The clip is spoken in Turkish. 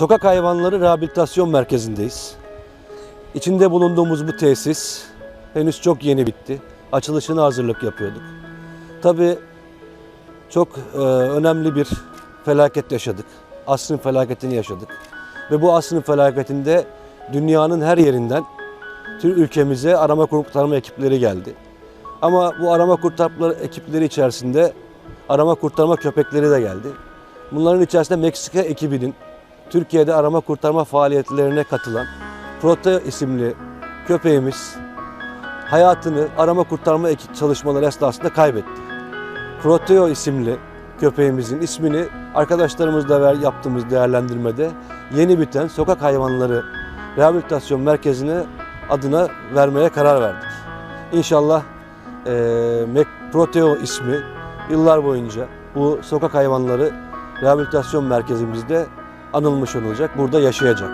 Sokak Hayvanları Rehabilitasyon Merkezi'ndeyiz. İçinde bulunduğumuz bu tesis henüz çok yeni bitti. Açılışına hazırlık yapıyorduk. Tabii çok e, önemli bir felaket yaşadık. Asrın felaketini yaşadık. Ve bu asrın felaketinde dünyanın her yerinden tüm ülkemize arama kurtarma ekipleri geldi. Ama bu arama kurtarma ekipleri içerisinde arama kurtarma köpekleri de geldi. Bunların içerisinde Meksika ekibinin Türkiye'de arama kurtarma faaliyetlerine katılan Prote isimli köpeğimiz hayatını arama kurtarma çalışmaları esnasında kaybetti. Proteo isimli köpeğimizin ismini arkadaşlarımızla yaptığımız değerlendirmede yeni biten sokak hayvanları rehabilitasyon merkezine adına vermeye karar verdik. İnşallah Mac- Proteo ismi yıllar boyunca bu sokak hayvanları rehabilitasyon merkezimizde anılmış olacak, burada yaşayacak.